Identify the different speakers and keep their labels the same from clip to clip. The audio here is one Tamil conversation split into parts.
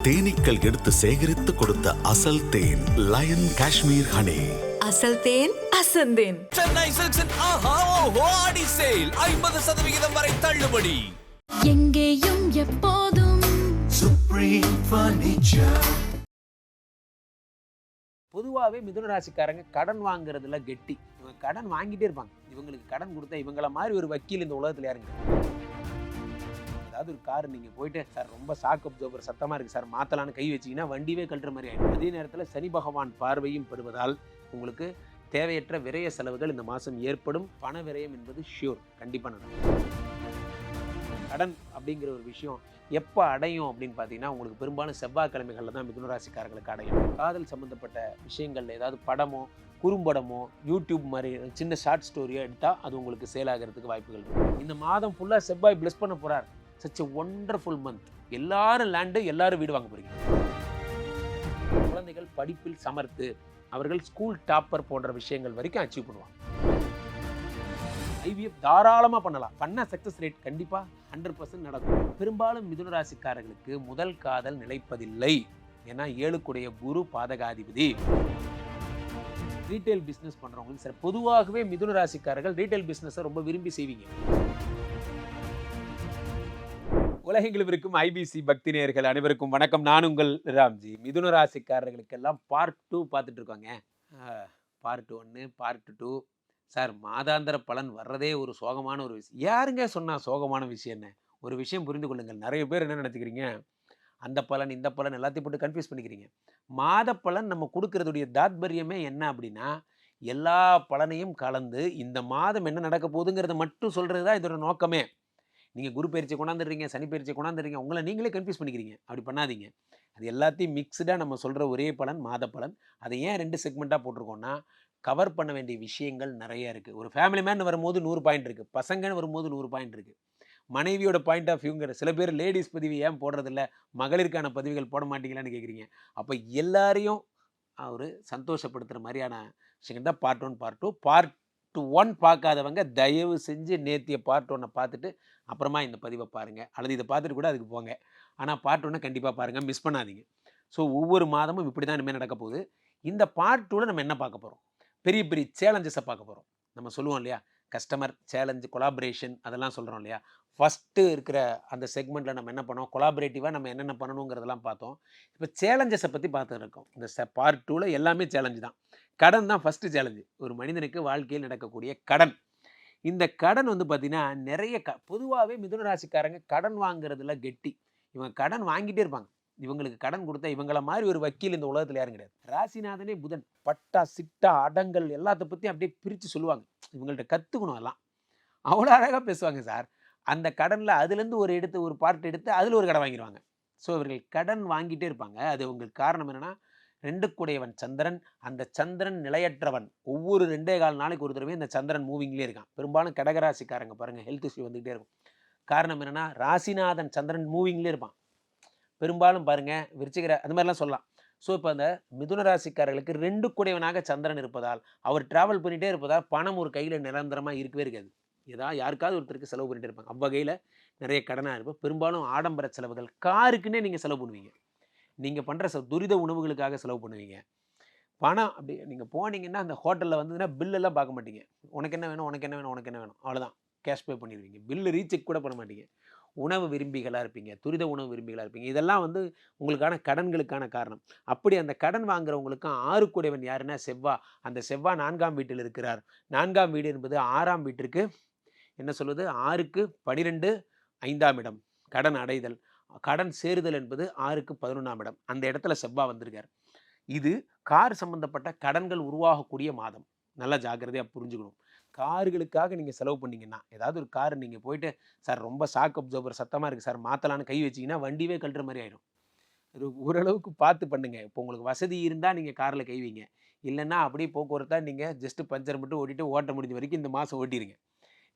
Speaker 1: தேனீக்கள் எடுத்து சேகரித்து கொடுத்த அசல் தேன் லயன் காஷ்மீர் ஹனி.
Speaker 2: அசல் தேன் அசந்தேன்
Speaker 3: சென்னை சில்க்ஸின் ஆஹா ஓஹோ ஆடி சேல். ஐம்பது சதவிகிதம் வரை தள்ளுபடி.
Speaker 4: எங்கேயும் எப்போதும்
Speaker 5: பொதுவாகவே மிதுன ராசிக்காரங்க கடன் வாங்குறதுல கெட்டி. இவங்க கடன் வாங்கிட்டே இருப்பாங்க. இவங்களுக்கு கடன் கொடுத்தா இவங்கள மாதிரி ஒரு வக்கீல் இந்த உலகத்தில் யாருங்க ஏதாவது ஒரு கார் நீங்கள் போயிட்டு சார் ரொம்ப ஷாக் அப்சர்வர் சத்தமாக இருக்குது சார் மாற்றலான்னு கை வச்சிங்கன்னா வண்டியே கட்டுற மாதிரி ஆகிடும் அதே நேரத்தில் சனி பகவான் பார்வையும் பெறுவதால் உங்களுக்கு தேவையற்ற விரய செலவுகள் இந்த மாதம் ஏற்படும். பண விரயம் என்பது ஷியூர் கண்டிப்பாக நடக்கும். கடன் அப்படிங்கிற ஒரு விஷயம் எப்போ அடையும் அப்படின்னு பார்த்தீங்கன்னா உங்களுக்கு பெரும்பாலும் செவ்வாய்க்கிழமைகளில் தான் மிதுனராசிக்காரர்களுக்கு அடையும். காதல் சம்மந்தப்பட்ட விஷயங்களில் ஏதாவது படமோ குறும்படமோ யூடியூப் மாதிரி சின்ன ஷார்ட் ஸ்டோரியோ எடுத்தால் அது உங்களுக்கு சேல் ஆகிறதுக்கு வாய்ப்புகள் இருக்கு. இந்த மாதம் ஃபுல்லாக செவ்வாய் பிளஸ் பண்ண போகிறார் சச் எ ஒண்டர்ஃபுல் மந்த் எல்லாரும் லேண்டு எல்லாரும் வீடு வாங்க போகிறீங்க குழந்தைகள் படிப்பில் சமர்த்து அவர்கள் ஸ்கூல் டாப்பர் போன்ற விஷயங்கள் வரைக்கும் அச்சீவ் பண்ணுவாங்க. ஐவிஎஃப் தாராளமாக பண்ணலாம். பண்ண சக்ஸஸ் ரேட் கண்டிப்பாக ஹண்ட்ரட் பர்சன்ட் நடக்கும். பெரும்பாலும் மிதுன ராசிக்காரர்களுக்கு முதல் காதல் நிலைப்பதில்லை. ஏன்னா ஏழுக்குடைய குரு பாதகாதிபதி. ரீட்டைல் பிஸ்னஸ் பண்ணுறவங்களுக்கு சார் பொதுவாகவே மிதுன ராசிக்காரர்கள் ரீட்டைல் பிஸ்னஸை ரொம்ப விரும்பி செய்வீங்க. உலகெங்கிலும் இருக்கும் ஐபிசி பக்தி நேயர்கள் அனைவருக்கும் வணக்கம். நான் உங்கள் ராம்ஜி. மிதுன ராசிக்காரர்களுக்கெல்லாம் பார்ட் டூ பார்த்துட்டு இருக்காங்க. பார்ட் ஒன்று பார்ட் டூ சார் மாதாந்திர பலன் வர்றதே ஒரு சோகமான ஒரு விஷயம். யாருங்க சொன்னால் சோகமான விஷயம் என்ன? ஒரு விஷயம் புரிந்து கொள்ளுங்கள். நிறைய பேர் என்ன நினச்சிக்கிறீங்க? அந்த பலன் இந்த பலன் எல்லாத்தையும் போட்டு கன்ஃபியூஸ் பண்ணிக்கிறீங்க. மாத பலன் நம்ம கொடுக்கறதுடைய தாத்பரியமே என்ன அப்படின்னா எல்லா பலனையும் கலந்து இந்த மாதம் என்ன நடக்க போகுதுங்கிறத மட்டும் சொல்கிறது தான் இதோட நோக்கமே. நீங்கள் குரு பயிற்சி கொண்டாந்துடுறீங்க சனி பயிற்சி கொண்டாந்துடுறீங்க உங்களை நீங்களே கன்ஃபியூஸ் பண்ணிக்கிறீங்க. அப்படி பண்ணாதீங்க. அது எல்லாத்தையும் மிக்ஸ்டாக நம்ம சொல்கிற ஒரே பலன் மாத பலன். அதை ஏன் ரெண்டு செக்மெண்ட்டாக போட்டிருக்கோன்னா கவர் பண்ண வேண்டிய விஷயங்கள் நிறைய இருக்குது ஒரு ஃபேமிலி மேன் வரும்போது நூறு பாயிண்ட் இருக்குது பசங்கன்னு வரும்போது நூறு பாயிண்ட் இருக்குது மனைவியோட பாயிண்ட் ஆஃப் வியூங்கிற சில பேர் லேடிஸ் பதிவு ஏன் போடுறதில்ல? மகளிருக்கான பதிவுகள் போட மாட்டீங்களான்னு கேட்குறீங்க அப்போ எல்லாரையும் அவர் சந்தோஷப்படுத்துகிற மாதிரியான விஷயங்கள் தான் part one part two part one பார்க்காதவங்க தயவு செஞ்சு நேத்திய பார்ட் ஒன்னை பார்த்துட்டு அப்புறமா இந்த பதிவை பாருங்கள் அல்லது இதை பார்த்துட்டு கூட அதுக்கு போங்க. ஆனால் பார்ட் ஒன்னை கண்டிப்பாக பாருங்கள் மிஸ் பண்ணாதீங்க. ஸோ ஒவ்வொரு மாதமும் இப்படி தான் இனிமேல் நடக்க போகுது. இந்த பார்ட் டூவில் நம்ம என்ன பார்க்க போகிறோம் பெரிய பெரிய சேலஞ்சஸை பார்க்க போகிறோம் நம்ம சொல்லுவோம் இல்லையா? கஸ்டமர் சேலஞ்சு கொலாபரேஷன் அதெல்லாம் சொல்கிறோம் இல்லையா? ஃபஸ்ட்டு இருக்கிற அந்த செக்மெண்ட்டில் நம்ம என்ன பண்ணோம்? கொலாபரேட்டிவாக நம்ம என்னென்ன பண்ணணுங்கிறதெல்லாம் பார்த்தோம். இப்போ சேலஞ்சஸை பற்றி பார்த்துருக்கோம் இந்த இந்த பார்ட் டூவில் எல்லாமே சேலஞ்சு தான். கடன் தான் ஃபஸ்ட்டு சேலஞ்சு ஒரு மனிதனுக்கு வாழ்க்கையில் நடக்கக்கூடிய கடன். இந்த கடன் வந்து பார்த்திங்கன்னா நிறைய க பொதுவாகவே மிதுன ராசிக்காரங்க கடன் வாங்குறதுல கெட்டி. இவங்க கடன் வாங்கிட்டே இருப்பாங்க. இவங்களுக்கு கடன் கொடுத்தா இவங்கள மாதிரி ஒரு வக்கீல் இந்த உலகத்தில் யாரும் கிடையாது. ராசிநாதனே புதன். பட்டா சிட்டா அடங்கல் எல்லாத்த பற்றியும் அப்படியே பிரித்து சொல்லுவாங்க. இவங்கள்ட்ட கற்றுக்கணும் எல்லாம் அவ்வளோ அழகாக பேசுவாங்க சார். அந்த கடனில் அதுலேருந்து ஒரு எடுத்து ஒரு பார்ட் எடுத்து அதில் ஒரு கடன் வாங்கிடுவாங்க ஸோ இவர்கள் கடன் வாங்கிட்டே இருப்பாங்க. அது உங்களுக்கு காரணம் என்னென்னா ரெண்டு கூடையவன் சந்திரன் அந்த சந்திரன் நிலையற்றவன். ஒவ்வொரு ரெண்டே கால் நாளைக்கு ஒரு தடவை இந்த சந்திரன் மூவிங்லேயே இருக்கான். பெரும்பாலும் கடகராசிக்காரங்க பாருங்கள் ஹெல்த் இஷ்யூ வந்துகிட்டே இருக்கும். காரணம் என்னென்னா ராசிநாதன் சந்திரன் மூவிங்லேயே இருப்பான். பெரும்பாலும் பாருங்க விருச்சிகர அந்த மாதிரிலாம் சொல்லலாம். ஸோ இப்போ அந்த மிதுன ராசிக்காரர்களுக்கு ரெண்டு கூடையவனாக சந்திரன் இருப்பதால் அவர் டிராவல் பண்ணிகிட்டே இருப்பதால் பணம் ஒரு கையில் நிரந்தரமாக இருக்கவே இருக்காது. ஏதாவது யாருக்காவது ஒருத்தருக்கு செலவு பண்ணிட்டு இருப்பாங்க. அவ்வகையில் நிறைய கடனாக இருக்கும் பெரும்பாலும் ஆடம்பர செலவுகள் காருக்குன்னே நீங்கள் செலவு பண்ணுவீங்க. நீங்கள் பண்ணுற ச துரித உணவுகளுக்காக செலவு பண்ணுவீங்க. பணம் அப்படி நீங்கள் போனீங்கன்னா அந்த ஹோட்டலில் வந்ததுன்னா பில்லெல்லாம் பார்க்க மாட்டீங்க. உனக்கு என்ன வேணும் உனக்கு என்ன வேணும் உனக்கு என்ன வேணும். அவ்வளோதான் கேஷ் பே பண்ணிடுவீங்க. பில்லு ரீசெக் கூட பண்ண மாட்டீங்க. உணவு விரும்பிகளாக இருப்பீங்க. துரித உணவு விரும்பிகளாக இருப்பீங்க. இதெல்லாம் வந்து உங்களுக்கான கடன்களுக்கான காரணம். அப்படி அந்த கடன் வாங்குறவங்களுக்கும் ஆறுக்குடையவன் யாருன்னா செவ்வா. அந்த செவ்வா நான்காம் வீட்டில் இருக்கிறார். நான்காம் வீடு என்பது ஆறாம் வீட்டிற்கு என்ன சொல்வது? ஆறுக்கு பனிரெண்டு ஐந்தாம் இடம். கடன் அடைதல். கடன் சேருதல் என்பது ஆறுக்கு பதினொன்றாம் இடம். அந்த இடத்துல செவ்வா வந்திருக்கார். இது கார் சம்பந்தப்பட்ட கடன்கள் உருவாகக்கூடிய மாதம். நல்லா ஜாக்கிரதையாக புரிஞ்சுக்கணும். கார்களுக்காக நீங்கள் செலவு பண்ணிங்கன்னா ஏதாவது ஒரு கார் நீங்கள் போயிட்டு சார் ரொம்ப சாக் அப்சர்வர் சத்தமாக இருக்குது சார் மாற்றலான்னு கை வச்சிங்கன்னா வண்டியே கழுற மாதிரி ஆயிடும். ஒரு ஓரளவுக்கு பார்த்து பண்ணுங்கள் இப்போ உங்களுக்கு வசதி இருந்தால் நீங்கள் காரில் கை வைங்க. இல்லைன்னா அப்படியே போக்குவரத்தாக நீங்கள் ஜஸ்ட்டு பஞ்சர் மட்டும் ஓட்டிட்டு ஓட்ட முடிஞ்ச வரைக்கும் இந்த மாதம் ஓட்டிடுங்க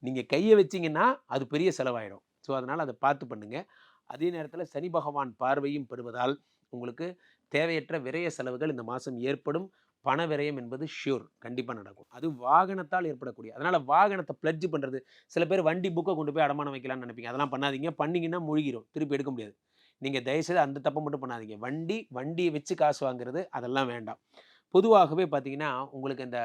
Speaker 5: நீங்கள் கையை வச்சிங்கன்னா அது பெரிய செலவாயிடும். ஸோ அதனால் அதை பார்த்து பண்ணுங்கள் அதே நேரத்தில் சனி பகவான் பார்வையும் பெறுவதால் உங்களுக்கு தேவையற்ற விரய செலவுகள் இந்த மாதம் ஏற்படும். பண விரயம் என்பது ஷியூர் கண்டிப்பாக நடக்கும். அது வாகனத்தால் ஏற்படக்கூடிய அதனால் வாகனத்தை பிளட்ஜ் பண்ணுறது சில பேர் வண்டி புக்கை கொண்டு போய் அடமானம் வைக்கலாம்னு நினைப்பீங்க. அதெல்லாம் பண்ணாதீங்க. பண்ணிங்கன்னா முழுகிரும். திருப்பி எடுக்க முடியாது. நீங்கள் தயவுசெய்து அந்த தப்பை மட்டும் பண்ணாதீங்க. வண்டி வண்டியை வச்சு காசு வாங்குறது அதெல்லாம் வேண்டாம். பொதுவாகவே பார்த்தீங்கன்னா உங்களுக்கு இந்த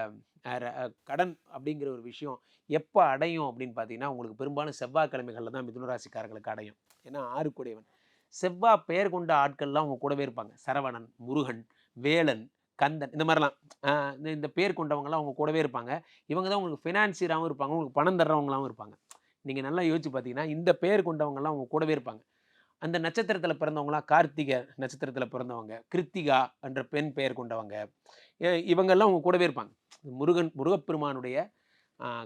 Speaker 5: கடன் அப்படிங்கிற ஒரு விஷயம் எப்போ அடையும் அப்படின்னு பார்த்தீங்கன்னா உங்களுக்கு பெரும்பாலும் செவ்வாய்க்கிழமைகளில் தான் மிதுனராசிக்காரர்களுக்கு அடையும். ஏன்னா ஆறுக்குடையவன். செவ்வாய் பெயர் கொண்ட ஆட்கள்லாம் அவங்க கூடவே இருப்பாங்க. சரவணன் முருகன் வேலன் கந்தன் இந்த மாதிரிலாம். இந்த- பேர் கொண்டவங்களாம் அவங்க கூடவே இருப்பாங்க. இவங்க தான் உங்களுக்கு ஃபினான்சியராகவும் இருப்பாங்க. உங்களுக்கு பணம் தர்றவங்களாகவும் இருப்பாங்க. நீங்கள் நல்லா யோசிச்சு பார்த்தீங்கன்னா இந்த பேர் கொண்டவங்கலாம் அவங்க கூடவே இருப்பாங்க. அந்த நட்சத்திரத்தில் பிறந்தவங்களாம் கார்த்திகை நட்சத்திரத்தில் பிறந்தவங்க கிருத்திகா என்ற பெண் பெயர் கொண்டவங்க இவங்கெல்லாம் அவங்க கூடவே இருப்பாங்க. முருகன் முருகப்பெருமானுடைய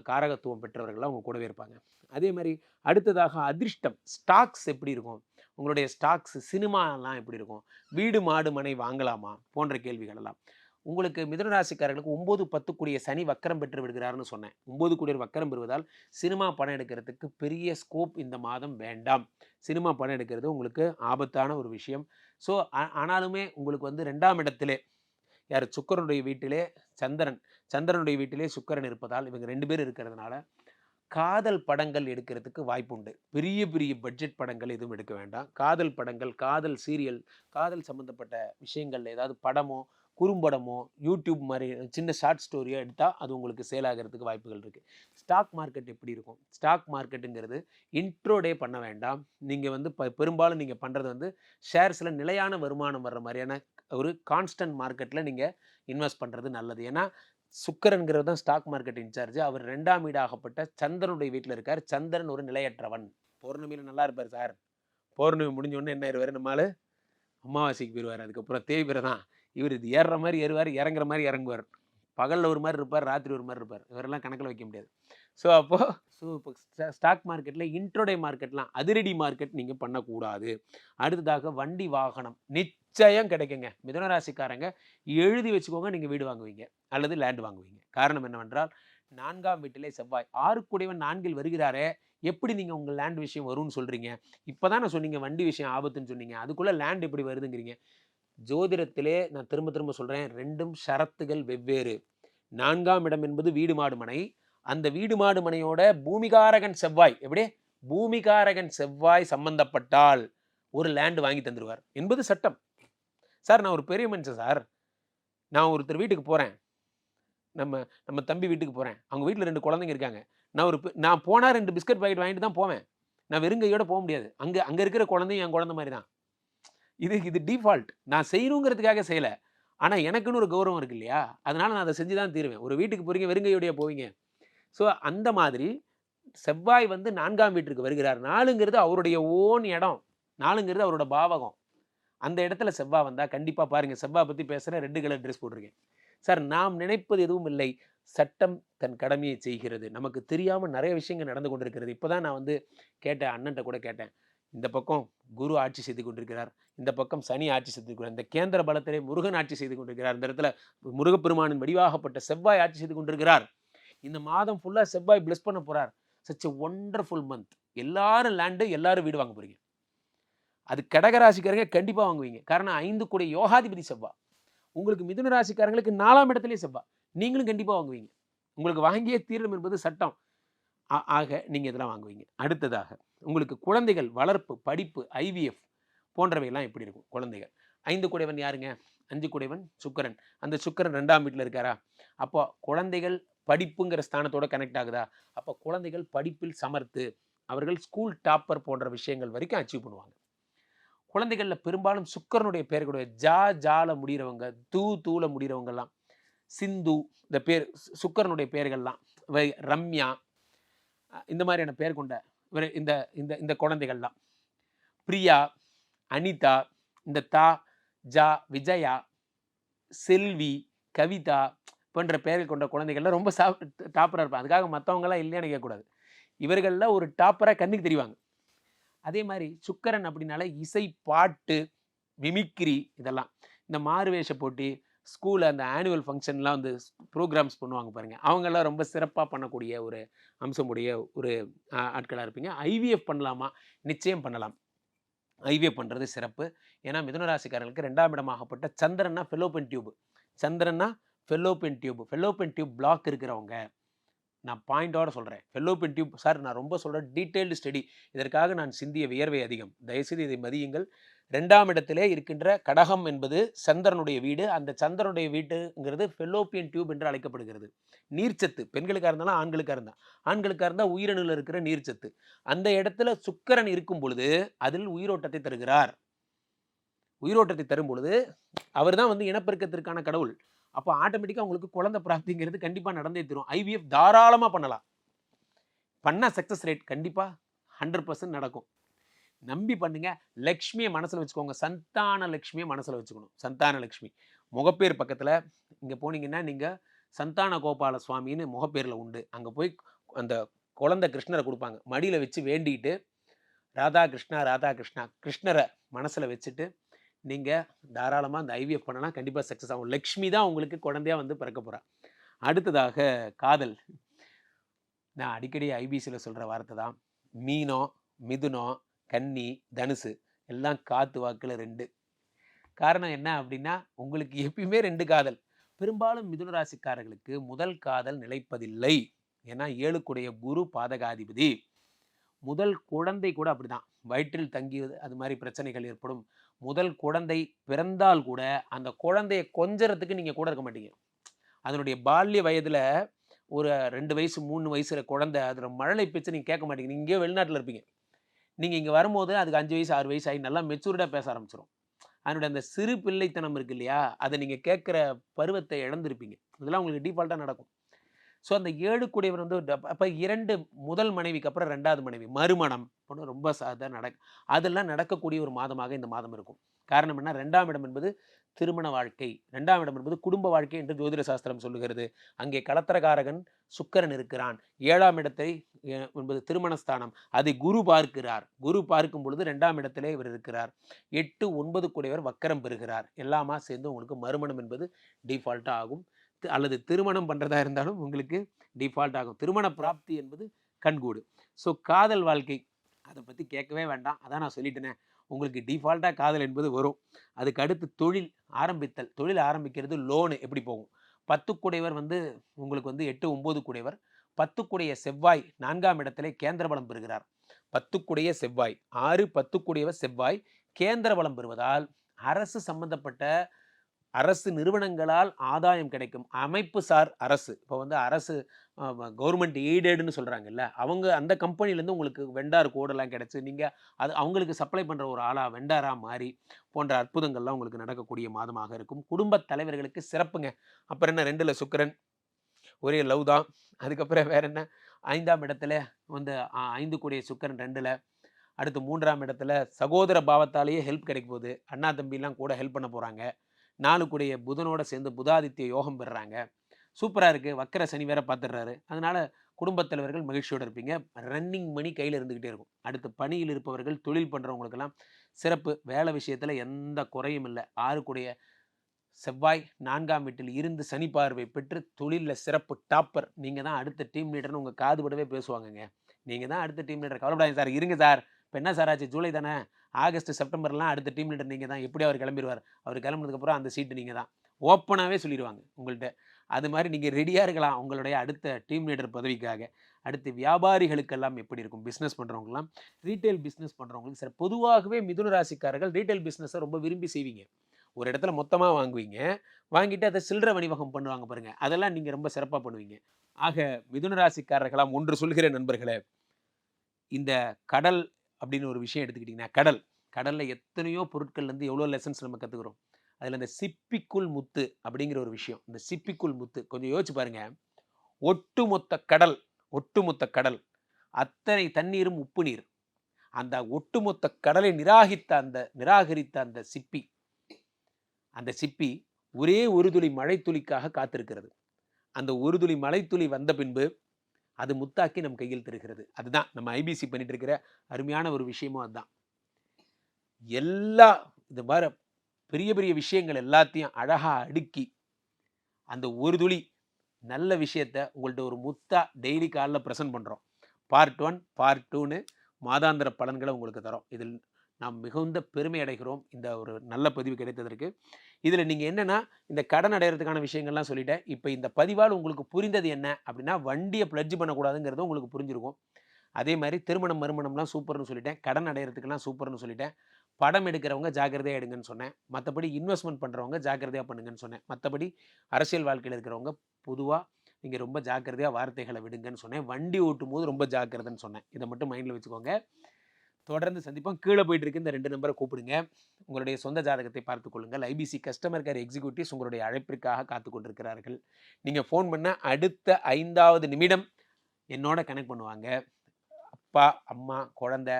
Speaker 5: காரகத்துவம் பெற்றவர்கள்லாம் அவங்க கூடவே இருப்பாங்க. அதே மாதிரி அடுத்ததாக அதிர்ஷ்டம். ஸ்டாக்ஸ் எப்படி இருக்கும்? உங்களுடைய ஸ்டாக்ஸ் சினிமாலாம் எப்படி இருக்கும்? வீடு மாடு மனை வாங்கலாமா? போன்ற கேள்விகள் எல்லாம் உங்களுக்கு மிதனராசிக்காரர்களுக்கு ஒம்பது பத்து கூடிய சனி வக்கரம் பெற்று விடுகிறார்னு சொன்னேன். ஒம்பது கூடிய வக்கரம் பெறுவதால் சினிமா படம் எடுக்கிறதுக்கு பெரிய ஸ்கோப் இந்த மாதம் வேண்டாம். சினிமா படம் எடுக்கிறது உங்களுக்கு ஆபத்தான ஒரு விஷயம். ஸோ ஆனாலுமே உங்களுக்கு வந்து ரெண்டாம் இடத்திலே யார் சுக்கரனுடைய வீட்டிலே சந்திரன் சந்திரனுடைய வீட்டிலே சுக்கரன் இருப்பதால் இவங்க ரெண்டு பேர் இருக்கிறதுனால காதல் படங்கள் எடுக்கிறதுக்கு வாய்ப்பு உண்டு பெரிய பெரிய பட்ஜெட் படங்கள் எதுவும் எடுக்க வேண்டாம். காதல் படங்கள் காதல் சீரியல் காதல் சம்மந்தப்பட்ட விஷயங்கள் ஏதாவது படமோ குறும்படமோ யூடியூப் மாதிரி சின்ன ஷார்ட் ஸ்டோரியோ எடுத்தால் அது உங்களுக்கு சேல் ஆகிறதுக்கு வாய்ப்புகள் இருக்குது ஸ்டாக் மார்க்கெட் எப்படி இருக்கும்? ஸ்டாக் மார்க்கெட்டுங்கிறது இன்ட்ரோடே பண்ண வேண்டாம். நீங்கள் வந்து ப பெரும்பாலும் நீங்கள் பண்ணுறது வந்து ஷேர்ஸில் நிலையான வருமானம் வர்ற மாதிரியான ஒரு கான்ஸ்டன்ட் மார்க்கெட்டில் நீங்கள் இன்வெஸ்ட் பண்ணுறது நல்லது. ஏன்னா சுக்கரன்கிறது தான் ஸ்டாக் மார்க்கெட் இன்சார்ஜ் அவர் ரெண்டாம் வீடாகப்பட்ட சந்திரனுடைய வீட்டில் இருக்கார். சந்திரன் ஒரு நிலையற்றவன். பௌர்ணமியில் நல்லா இருப்பார் சார். பௌர்ணமி முடிஞ்சோடனே என்ன ஆயிடுவார் நம்மால் அமாவாசைக்கு போயிடுவார் அதுக்கப்புறம் தேய்பிரை தான். இவர் இது ஏறுற மாதிரி ஏறுவார் இறங்குற மாதிரி இறங்குவார். பகலில் ஒரு மாதிரி இருப்பார் ராத்திரி ஒரு மாதிரி இருப்பார். இவரெல்லாம் கணக்கில் வைக்க முடியாது. ஸோ அப்போது ஸோ இப்போ ஸ்டாக் மார்க்கெட்டில் இன்ட்ரோடே மார்க்கெட்லாம் அதிரடி மார்க்கெட் நீங்கள் பண்ணக்கூடாது. அடுத்ததாக வண்டி வாகனம் நிச்சயம் கிடைக்குங்க. மிதுனராசிக்காரங்க எழுதி வச்சுக்கோங்க நீங்கள் வீடு வாங்குவீங்க அல்லது லேண்ட் வாங்குவீங்க. காரணம் என்னவென்றால் நான்காம் வீட்டிலே செவ்வாய். ஆறுக்குடையவன் நான்கில் வருகிறாரே எப்படி நீங்கள் உங்கள் லேண்ட் விஷயம் வரும்னு சொல்கிறீங்க இப்போ தானே சொன்னீங்க வண்டி விஷயம் ஆபத்துன்னு சொன்னீங்க. அதுக்குள்ளே லேண்ட் எப்படி வருதுங்கிறீங்க. ஜோதிடத்திலே நான் திரும்ப திரும்ப சொல்கிறேன் ரெண்டும் ஷரத்துகள் வெவ்வேறு. நான்காம் இடம் என்பது வீடு மாடு மனை. அந்த வீடு மாடு மனையோட பூமிகாரகன் செவ்வாய் எப்படி? பூமிகாரகன் செவ்வாய் சம்பந்தப்பட்டால் ஒரு லேண்டு வாங்கி தந்துடுவார் என்பது சட்டம். சார் நான் ஒரு பெரிய மனுஷன் சார் நான் ஒருத்தர் வீட்டுக்கு போகிறேன் நம்ம நம்ம தம்பி வீட்டுக்கு போகிறேன் அவங்க வீட்டில் ரெண்டு குழந்தைங்க இருக்காங்க. நான் ஒரு நான் போனால் ரெண்டு பிஸ்கட் பாக்கெட் வாங்கிட்டு தான் போவேன். நான் வெறுங்கையோட போக முடியாது. அங்கே அங்கே இருக்கிற குழந்தையும் என் குழந்தை மாதிரி தான். இது இது டிஃபால்ட் நான் செய்யணுங்கிறதுக்காக செய்யலை. ஆனால் எனக்குன்னு ஒரு கௌரவம் இருக்கு இல்லையா அதனால் நான் அதை செஞ்சு தான் தீருவேன். ஒரு வீட்டுக்கு போகிறீங்க வெறுங்கையோடைய போவீங்க. ஸோ அந்த மாதிரி செவ்வாய் வந்து நான்காம் வீட்டிற்கு வருகிறார். நாலுங்கிறது அவருடைய ஓன் இடம். நாலுங்கிறது அவரோட பாவகம். அந்த இடத்துல செவ்வாய் வந்தால் கண்டிப்பாக பாருங்கள் செவ்வாய் பற்றி பேசுகிறேன் ரெண்டு கலர் ட்ரெஸ் போட்டிருக்கேன். சார் நாம் நினைப்பது எதுவும் இல்லை. சட்டம் தன் கடமையை செய்கிறது. நமக்கு தெரியாமல் நிறைய விஷயங்கள் நடந்து கொண்டிருக்கிறது. இப்போ தான் நான் வந்து கேட்டேன் அண்ணன்ட்ட கூட கேட்டேன். இந்த பக்கம் குரு ஆட்சி செய்து கொண்டிருக்கிறார். இந்த பக்கம் சனி ஆட்சி செய்து கொண்டிருக்கிறார். இந்த கேந்திர பலத்திலே முருகன் ஆட்சி செய்து கொண்டிருக்கிறார். இந்த இடத்துல முருகப்பெருமானின் வடிவாகப்பட்ட செவ்வாய் ஆட்சி செய்து கொண்டிருக்கிறார். இந்த மாதம் ஃபுல்லாக செவ்வாய் பிளஸ் பண்ண போகிறார் சச் எ ஒண்டர்ஃபுல் மந்த் எல்லாரும் லேண்டு எல்லாரும் வீடு வாங்க போகிறீங்க அது கடகராசிக்காரங்க கண்டிப்பாக வாங்குவீங்க. காரணம் ஐந்து கூட யோகாதிபதி செவ்வா உங்களுக்கு மிதுன ராசிக்காரங்களுக்கு நாலாம் இடத்துலேயே செவ்வாய். நீங்களும் கண்டிப்பாக வாங்குவீங்க. உங்களுக்கு வாங்கியே தீரும் என்பது சட்டம். ஆ- ஆக நீங்கள் இதெல்லாம் வாங்குவீங்க. அடுத்ததாக உங்களுக்கு குழந்தைகள் வளர்ப்பு படிப்பு ஐவிஎஃப் போன்றவையெல்லாம் எப்படி இருக்கும்? குழந்தைகள். ஐந்து குடைவன் யாருங்க? அஞ்சு குடைவன் சுக்கரன். அந்த சுக்கரன் ரெண்டாம் வீட்டில் இருக்காரா? அப்போ குழந்தைகள் படிப்புங்கிற ஸ்தானத்தோட கனெக்ட் ஆகுதா? அப்போ குழந்தைகள் படிப்பில் சமர்த்து அவர்கள் ஸ்கூல் டாப்பர் போன்ற விஷயங்கள் வரைக்கும் அச்சீவ் பண்ணுவாங்க. குழந்தைகளில் பெரும்பாலும் சுக்கரனுடைய பேர் கூட ஜா ஜால முடிகிறவங்க தூ தூல முடிகிறவங்கெல்லாம் சிந்து இந்த பேர் சுக்கரனுடைய பெயர்கள்லாம் வை- ரம்யா இந்த மாதிரியான பேர் கொண்ட இந்த இந்த இந்த குழந்தைகள்லாம். பிரியா அனிதா இந்த தா ஜா விஜயா செல்வி கவிதா போன்ற பெயர்கள் கொண்ட குழந்தைகள்லாம் ரொம்ப சா டாப்பராக இருப்பாங்க. அதுக்காக மற்றவங்களாம் இல்லையான்னு கேட்கக்கூடாது இவர்களில் ஒரு டாப்பராக கண்ணுக்கு தெரிவாங்க. அதே மாதிரி சுக்கரன் அப்படின்னால இசை பாட்டு மிமிக்ரி இதெல்லாம். இந்த மாறுவேஷ போட்டி ஸ்கூலில் அந்த ஆனுவல் ஃபங்க்ஷன்லாம் வந்து ப்ரோக்ராம்ஸ் பண்ணுவாங்க பாருங்கள் அவங்கெல்லாம் ரொம்ப சிறப்பாக பண்ணக்கூடிய ஒரு அம்சமுடைய ஒரு ஆட்களாக இருப்பீங்க. ஐவிஎஃப் பண்ணலாமா? நிச்சயம் பண்ணலாம். ஐவிஎஃப் பண்ணுறது சிறப்பு. ஏன்னா மிதுனராசிக்காரர்களுக்கு ரெண்டாம் இடமாகப்பட்ட சந்திரன்னா fallopian tube. சந்திரன்னா fallopian tube. Fallopian tube block இருக்கிறவங்க நான் பாயிண்டோட சொல்கிறேன் ஃபெல்லோபின் டியூப் சார் நான் ரொம்ப சொல்கிறேன் டீட்டெயில்டு ஸ்டடி. இதற்காக நான் சிந்திய வியர்வை அதிகம். தயவுசெய்து இதை மதியுங்கள். ரெண்டாம் இடத்திலே இருக்கின்ற கடகம் என்பது சந்திரனுடைய வீடு. அந்த சந்திரனுடைய வீட்டுங்கிறது ஃபெல்லோப்பியன் டியூப் என்று அழைக்கப்படுகிறது. நீர்ச்சத்து. பெண்களுக்காக இருந்தாலும் ஆண்களுக்காக இருந்தால் ஆண்களுக்காக இருந்தால் உயிரணுல இருக்கிற நீர்ச்சத்து. அந்த இடத்துல சுக்கரன் இருக்கும் பொழுது அதில் உயிரோட்டத்தை தருகிறார். உயிரோட்டத்தை தரும் பொழுது அவர் தான் வந்து இனப்பெருக்கத்திற்கான கடவுள். அப்போ ஆட்டோமேட்டிக்காக உங்களுக்கு குழந்தை பிராப்திங்கிறது கண்டிப்பாக நடந்தே தரும். ஐவிஎஃப் தாராளமாக பண்ணலாம். பண்ணால் சக்ஸஸ் ரேட் கண்டிப்பாக ஹண்ட்ரட் பர்சன்ட் நடக்கும். நம்பி பண்ணுங்க. லக்ஷ்மியை மனசில் வச்சுக்கோங்க. சந்தான லக்ஷ்மியை மனசில் வச்சுக்கணும். சந்தான லக்ஷ்மி. முகப்பேர் பக்கத்தில் இங்கே போனீங்கன்னா நீங்கள் சந்தான கோபால சுவாமின்னு முகப்பேரில் உண்டு. அங்கே போய் அந்த குழந்தை கிருஷ்ணரை கொடுப்பாங்க. மடியில் வச்சு வேண்டிட்டு ராதா கிருஷ்ணா ராதா கிருஷ்ணா கிருஷ்ணரை மனசில் வச்சுட்டு நீங்கள் தாராளமாக அந்த ஐவிஎஃப் பண்ணலாம். கண்டிப்பாக சக்ஸஸ் ஆகும். லக்ஷ்மி தான் உங்களுக்கு குழந்தையா வந்து பிறக்க போகிறா அடுத்ததாக காதல். நான் அடிக்கடி ஐபிசியில் சொல்கிற வார்த்தை தான். மீனம் மிதுனம் கன்னி தனுசு எல்லாம் காத்து வாக்கில் ரெண்டு. காரணம் என்ன அப்படின்னா உங்களுக்கு எப்பயுமே ரெண்டு காதல். பெரும்பாலும் மிதுன ராசிக்காரர்களுக்கு முதல் காதல் நிலைப்பதில்லை. ஏன்னா ஏழுக்குடைய குரு பாதகாதிபதி. முதல் குழந்தை கூட அப்படிதான். வயிற்றில் தங்கியது அது மாதிரி பிரச்சனைகள் ஏற்படும். முதல் குழந்தை பிறந்தால் கூட அந்த குழந்தைய கொஞ்சறதுக்கு நீங்கள் கூட இருக்க மாட்டீங்க. அதனுடைய பால்ய வயதில் ஒரு ரெண்டு வயசு மூணு வயசுல குழந்தை அதோட மழலை பேச்சு நீங்கள் கேட்க மாட்டீங்க. நீங்கள் வெளிநாட்டில் இருப்பீங்க. நீங்கள் இங்கே வரும்போது அதுக்கு அஞ்சு வயசு ஆறு வயசு ஆகி நல்லா மெச்சூர்டாக பேச ஆரம்பிச்சிடும் அதனுடைய அந்த சிறு பிள்ளைத்தனம் இருக்கு இல்லையா? அதை நீங்கள் கேட்குற பருவத்தை இழந்திருப்பீங்க. இதெல்லாம் உங்களுக்கு டிஃபால்ட்டாக நடக்கும். ஸோ அந்த ஏழு கூடியவர் வந்து அப்போ இரண்டு முதல் மனைவிக்கு அப்புறம் ரெண்டாவது மனைவி. மறுமணம். ஒன்று ரொம்ப சாதாரண நடக்க அதெல்லாம் நடக்கக்கூடிய ஒரு மாதமாக இந்த மாதம் இருக்கும். காரணம் என்ன? ரெண்டாம் இடம் என்பது திருமண வாழ்க்கை. ரெண்டாம் இடம் என்பது குடும்ப வாழ்க்கை என்று ஜோதிட சாஸ்திரம் சொல்லுகிறது. அங்கே கலத்திரகாரகன் சுக்கரன் இருக்கிறான். ஏழாம் இடத்தை என்பது திருமணஸ்தானம். அதை குரு பார்க்கிறார். குரு பார்க்கும் பொழுது ரெண்டாம் இடத்திலே இவர் இருக்கிறார். எட்டு ஒன்பது கூடியவர் வக்கரம் பெறுகிறார். எல்லாமா சேர்ந்து உங்களுக்கு மறுமணம் என்பது டிஃபால்ட்டாக ஆகும். அல்லது திருமணம் பண்ணுறதா இருந்தாலும் உங்களுக்கு டிஃபால்ட் ஆகும். திருமண பிராப்தி என்பது கண்கூடு. ஸோ காதல் வாழ்க்கை அதை பற்றி கேட்கவே வேண்டாம். அதான் நான் சொல்லிட்டேனே. உங்களுக்கு டிஃபால்ட்டாக காதல் என்பது வரும். அதுக்கு அடுத்து தொழில் ஆரம்பித்தல். தொழில் ஆரம்பிக்கிறது லோனு எப்படி போகும்? பத்துக்குடையவர் வந்து உங்களுக்கு வந்து எட்டு ஒம்பது கூடையவர் பத்துக்குடைய செவ்வாய் நான்காம் இடத்திலே கேந்திர பலம் பெறுகிறார். பத்துக்குடைய செவ்வாய். ஆறு பத்துக்குடையவர் செவ்வாய். கேந்திர பலம் பெறுவதால் அரசு சம்பந்தப்பட்ட அரசு நிறுவனங்களால் ஆதாயம் கிடைக்கும். அமைப்பு சார் அரசு. இப்போ வந்து அரசு கவர்மெண்ட் எய்டடுன்னு சொல்கிறாங்கல்ல அவங்க அந்த கம்பெனிலேருந்து உங்களுக்கு வெண்டார் கோடெல்லாம் கிடச்சி நீங்கள் அது அவங்களுக்கு சப்ளை பண்ணுற ஒரு ஆளாக வெண்டாராக மாறி போன்ற அற்புதங்கள்லாம் உங்களுக்கு நடக்கக்கூடிய மாதமாக இருக்கும். குடும்பத் தலைவர்களுக்கு சிறப்புங்க. அப்புறம் என்ன? ரெண்டில் சுக்கிரன் ஒரே லவ் தான். அதுக்கப்புறம் வேற என்ன? ஐந்தாம் இடத்துல வந்து ஐந்து கூடிய சுக்கிரன் ரெண்டில் அடுத்து மூன்றாம் இடத்துல சகோதர பாவத்தாலேயே ஹெல்ப் கிடைக்க போகுது. அண்ணா தம்பிலாம் கூட ஹெல்ப் பண்ண போகிறாங்க நாலு புதனோட சேர்ந்து புதாதித்ய யோகம் பெறுறாங்க. சூப்பராக இருக்குது வக்கர சனி வேற பார்த்துடுறாரு அதனால் குடும்பத் தலைவர்கள் மகிழ்ச்சியோடு இருப்பீங்க. ரன்னிங் மணி கையில் இருந்துக்கிட்டே இருக்கும். அடுத்து பணியில் இருப்பவர்கள் தொழில் பண்ணுறவங்களுக்கெல்லாம் சிறப்பு. வேலை விஷயத்தில் எந்த குறையும் இல்லை. ஆறு செவ்வாய் நான்காம் வீட்டில் இருந்து சனி பார்வை பெற்று தொழிலில் சிறப்பு டாப்பர் நீங்கள் தான் அடுத்த டீம் லீடர்னு உங்கள் காதுபடவே பேசுவாங்கங்க. நீங்கள் தான் அடுத்த டீம் லீடர் கவலைப்படாதீங்க சார். இருங்க சார். இப்போ என்ன சார் ஆச்சு? ஜூலை தானே? ஆகஸ்ட் செப்டம்பர்லாம் அடுத்த டீம் லீடர் நீங்கள் தான். எப்படி அவர் கிளம்பிடுவார் அவர் கிளம்புனதுக்கப்புறம் அந்த சீட்டு நீங்கள் தான். ஓப்பனாகவே சொல்லிடுவாங்க உங்கள்கிட்ட அது மாதிரி நீங்கள் ரெடியாக இருக்கலாம் உங்களுடைய அடுத்த டீம் லீடர் பதவிக்காக. அடுத்து வியாபாரிகளுக்கெல்லாம் எப்படி இருக்கும்? பிஸ்னஸ் பண்ணுறவங்களாம் ரீட்டைல் பிஸ்னஸ் பண்ணுறவங்களுக்கு சார் பொதுவாகவே மிதுன ராசிக்காரர்கள் ரீட்டைல் பிஸ்னஸை ரொம்ப விரும்பி செய்வீங்க. ஒரு இடத்துல மொத்தமாக வாங்குவீங்க. வாங்கிட்டு அதை சில்லறை வணிகம் பண்ணுவாங்க பாருங்கள் அதெல்லாம் நீங்கள் ரொம்ப சிறப்பாக பண்ணுவீங்க. ஆக மிதுன ராசிக்காரர்களாம் ஒன்று சொல்கிற நண்பர்களே. இந்த கடல் அப்படின்னு ஒரு விஷயம் எடுத்துக்கிட்டிங்கன்னா கடல். கடலில் எத்தனையோ பொருட்கள்லேருந்து எவ்வளோ லெசன்ஸ் நம்ம கற்றுக்குறோம் அதில் இந்த சிப்பிக்குள் முத்து அப்படிங்கிற ஒரு விஷயம். இந்த சிப்பிக்குள் முத்து கொஞ்சம் யோசிச்சு பாருங்கள் ஒட்டுமொத்த கடல் ஒட்டுமொத்த கடல் அத்தனை தண்ணீரும் உப்பு நீர். அந்த ஒட்டுமொத்த கடலை நிராகரித்த அந்த நிராகரித்த அந்த சிப்பி அந்த சிப்பி ஒரே ஒரு துளி மழைத்துளிக்காக காத்திருக்கிறது. அந்த ஒரு துளி மழைத்துளி வந்த பின்பு அது முத்தாக்கி நம் கையில் தருகிறது. அதுதான் நம்ம ஐபிசி பண்ணிட்டு இருக்கிற அருமையான ஒரு விஷயமும் அதுதான். எல்லா இது மாதிரி பெரிய பெரிய விஷயங்கள் எல்லாத்தையும் அழகாக அடுக்கி அந்த ஒரு துளி நல்ல விஷயத்த உங்கள்கிட்ட ஒரு முத்தா டெய்லி காலில் ப்ரெசன்ட் பண்ணுறோம் பார்ட் ஒன் பார்ட் டூன்னு மாதாந்திர பலன்களை உங்களுக்கு தரோம். இதில் நாம் மிகுந்த பெருமை அடைகிறோம். இந்த ஒரு நல்ல பதிவு கிடைத்ததற்கு. இதில் நீங்கள் என்னென்னா இந்த கடன் அடையிறதுக்கான விஷயங்கள்லாம் சொல்லிட்டேன். இப்போ இந்த பதிவால் உங்களுக்கு புரிந்தது என்ன அப்படின்னா வண்டியை பிளட்ஜ் பண்ணக்கூடாதுங்கிறது உங்களுக்கு புரிஞ்சிருக்கும். அதே மாதிரி திருமணம் மறுமணம்லாம் சூப்பர்னு சொல்லிட்டேன். கடன் அடையிறதுக்கெல்லாம் சூப்பர்னு சொல்லிட்டேன். படம் எடுக்கிறவங்க ஜாக்கிரதையாக எடுங்கன்னு சொன்னேன். மற்றபடி இன்வெஸ்ட்மெண்ட் பண்ணுறவங்க ஜாக்கிரதையாக பண்ணுங்கன்னு சொன்னேன். மற்றபடி அரசியல் வாழ்க்கையில் இருக்கிறவங்க பொதுவாக நீங்கள் ரொம்ப ஜாக்கிரதையாக வார்த்தைகளை விடுங்கன்னு சொன்னேன். வண்டி ஓட்டும் போது ரொம்ப ஜாக்கிரதைன்னு சொன்னேன். இதை மட்டும் மைண்டில் வச்சுக்கோங்க. தொடர்ந்து சந்திப்போம். கீழே போயிட்டு இருக்கு இந்த ரெண்டு நம்பரை கூப்பிடுங்க. உங்களுடைய சொந்த ஜாதகத்தை பார்த்துக் கொள்ளுங்கள். ஐபிசி கஸ்டமர் கேர் எக்ஸிக்யூட்டிவ்ஸ் உங்களுடைய அழைப்பிற்காக காத்து கொண்டிருக்கிறார்கள். நீங்கள் ஃபோன் பண்ண அடுத்த ஐந்தாவது நிமிடம் என்னோட கனெக்ட் பண்ணுவாங்க. அப்பா அம்மா குழந்த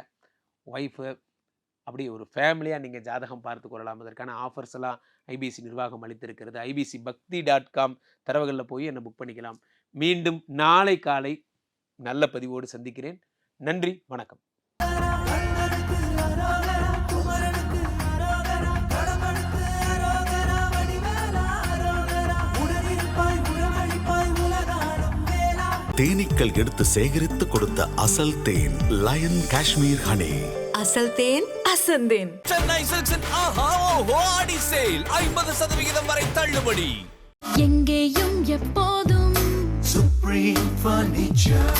Speaker 5: ஒய்ஃபு அப்படி ஒரு ஃபேமிலியாக நீங்கள் ஜாதகம் பார்த்து கொள்ளலாம். அதற்கான ஆஃபர்ஸ் எல்லாம் ஐபிசி நிர்வாகம் அளித்திருக்கிறது. ஐபிசி பக்தி டாட் காம் தரவுகளில் போய் என்னை புக் பண்ணிக்கலாம். மீண்டும் நாளை காலை நல்ல பதிவோடு சந்திக்கிறேன். நன்றி வணக்கம்.
Speaker 1: தேனீக்கள் எடுத்து சேகரித்து கொடுத்த அசல் தேன் லயன் காஷ்மீர் ஹனி.
Speaker 2: அசல் தேன் அசந்தேன்
Speaker 3: சென்னை சில்க்ஸின் ஆஹா ஓஹோ ஆடி சேல். ஐம்பது சதவிகிதம் வரை தள்ளுபடி.
Speaker 4: எங்கேயும் எப்போதும்
Speaker 6: Supreme Furniture.